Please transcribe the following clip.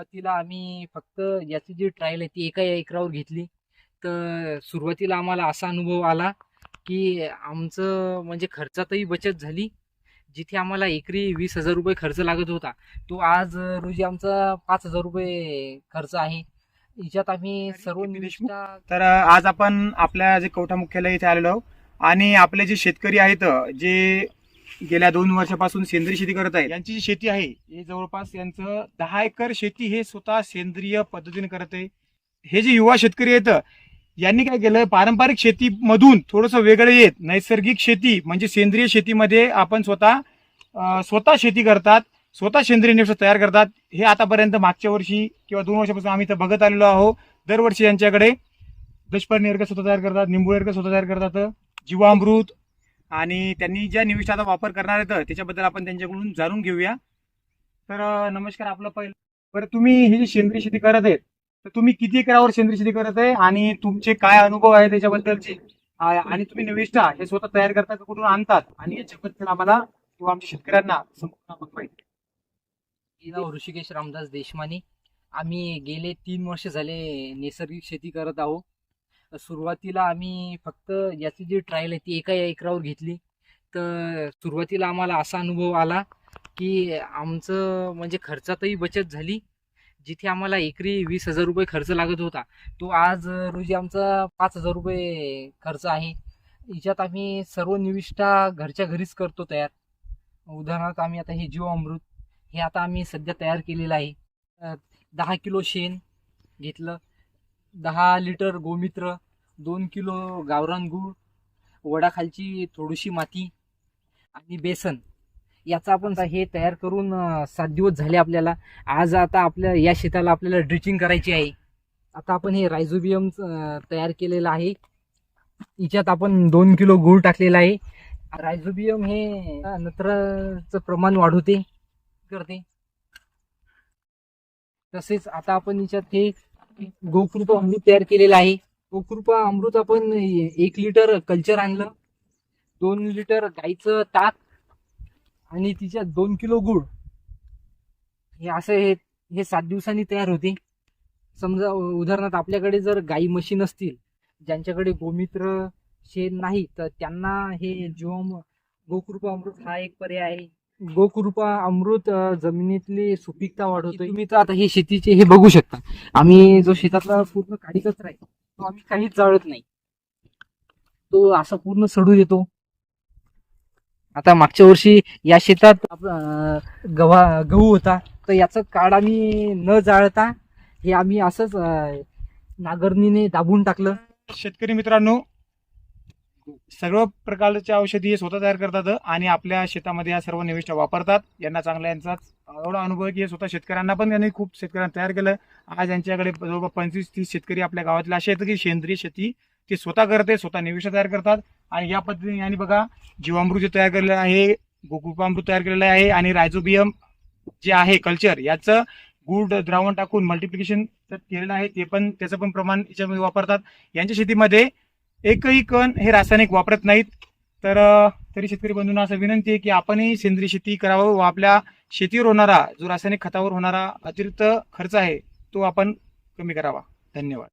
सुरुवातीला आम्ही फक्त याची जी ट्रायल आहे ती एका एकरावर घेतली. तर सुरुवातीला आम्हाला असा अनुभव आला की आमचं म्हणजे खर्चातही बचत झाली. जिथे आम्हाला एकरी वीस हजार रुपये खर्च लागत होता तो आज रोजी आमचा पाच हजार रुपये खर्च आहे. याच्यात आम्ही सर्व तर आज आपण आपल्या जे कवठा मुख्यालय इथे आलेलो आहोत आणि आपले जे शेतकरी आहेत जे गेल्या दोन वर्षापासून सेंद्रिय शेती करत आहेत. यांची जी शेती आहे हे जवळपास यांचं दहा एकर शेती हे स्वतः सेंद्रिय पद्धतीने करत आहे. हे जे युवा शेतकरी आहेत यांनी काय केलं? पारंपरिक शेतीमधून थोडंसं वेगळं येत. नैसर्गिक शेती म्हणजे सेंद्रिय शेतीमध्ये आपण स्वतः स्वतः शेती करतात स्वतः सेंद्रिय निवस तयार करतात. हे आतापर्यंत मागच्या वर्षी किंवा दोन वर्षापासून आम्ही इथं बघत आलेलो आहोत. दरवर्षी यांच्याकडे दशपर्णी अर्क स्वतः तयार करतात निंबू अर्क स्वतः तयार करतात जीवामृत आणि त्यांनी ज्या निविष्ठाचा वापर करणार आहेत त्याच्याबद्दल आपण त्यांच्याकडून जाणून घेऊया. तर नमस्कार आपलं पहिलं. बरं तुम्ही ही जी सेंद्रिय शेती करत आहेत तर तुम्ही किती एकरावर सेंद्रिय शेती करत आहे आणि तुमचे काय अनुभव आहे त्याच्याबद्दलचे? आणि तुम्ही निविष्ठा हे स्वतः तयार करता कुठून आणतात? आणि याच्याबद्दल आम्हाला किंवा आमच्या शेतकऱ्यांना संपूर्ण मी नाव ऋषिकेश रामदास देशमाने. आम्ही गेले तीन वर्ष झाले नैसर्गिक शेती करत आहोत. सुरुवातीला आम्ही फक्त याची जी ट्रायल आहे ती एका एकरावर घेतली. तर सुरुवातीला आम्हाला असा अनुभव आला की आमचं म्हणजे खर्चातही बचत झाली. जिथे आम्हाला एकरी वीस हजार रुपये खर्च लागत होता तो आज रोजी आमचा पाच हजार रुपये खर्च आहे. याच्यात आम्ही सर्व निविष्ठा घरच्या घरीच करतो तयार. उदाहरणार्थ आम्ही आता हे जीव अमृत हे आता आम्ही सध्या तयार केलेलं आहे. दहा किलो शेण घेतलं. दहा लिटर गोमित्र दोन किलो गावरान गूळ वडाखालची थोडीशी माती आणि बेसन. याचा आपण हे तयार करून सात दिवस झाले आपल्याला. आज आता आपल्या या शेताला आपल्याला ड्रिचिंग करायची आहे. आता आपण हे रायझोबियम तयार केलेलं आहे. याच्यात आपण दोन किलो गूळ टाकलेला आहे. रायझोबियम हे नत्राचं प्रमाण वाढवते करते. तसेच आता आपण याच्यात हे गोकृपा अमृत तयार केलेलं आहे. गोकृपा अमृत आपण एक लिटर कल्चर आणलं. दोन लिटर गाईचं ताक आणि तिच्यात दोन किलो गुळ. हे असं हे हे सात दिवसांनी तयार होते. समजा उदाहरणार्थ आपल्याकडे जर गाई म्हशी नसतील ज्यांच्याकडे गोमित्र शेण नाही तर त्यांना हे जीवम गोकृपा अमृत हा एक पर्याय आहे. गोकृपा अमृत जमिनीतली सुपीकता वाढवतो तुम्ही तर आता हे शेतीचे हे बघू शकता. आम्ही जो शेतातला पूर्ण काडी कचरा आहे तो आम्ही काहीच जाळत नाही. तो असा पूर्ण सडू देतो. आता मागच्या वर्षी या शेतात गव्हा गहू होता. तर याचं काढ आम्ही न जाळता हे आम्ही असंच नांगरणीने दाबून टाकलं. शेतकरी मित्रांनो सर्व प्रकारच्या औषधी स्वतः तयार करतात आणि आपल्या शेतामध्ये या सर्व निविष्ठा वापरतात. यांना चांगला यांचा एवढा अनुभव आहे की स्वतः शेतकऱ्यांना पण यांनी खूप शेतकऱ्यांना तयार केलं. आज यांच्याकडे जवळपास पंचवीस तीस शेतकरी आपल्या गावातले असे आहेत की सेंद्रिय शेती ते स्वतः करते स्वतः निविष्ठा तयार करतात. आणि या पद्धतीने यांनी बघा जीवामृत जे तयार केलेलं आहे गोकुपामृत तयार केलेलं आहे आणि रायझोबियम जे आहे कल्चर याचं गुड द्रावण टाकून मल्टिप्लिकेशन केलेलं आहे. ते पण त्याचं पण प्रमाण याच्यामध्ये वापरतात. यांच्या शेतीमध्ये एकही कण हे रासायनिक वापरत नाहीत. तर तरी शेतकरी बंधूंना असं विनंती आहे की आपणही सेंद्रिय शेती करावं व आपल्या शेतीवर होणारा जो रासायनिक खतावर होणारा अतिरिक्त खर्च आहे तो आपण कमी करावा. धन्यवाद.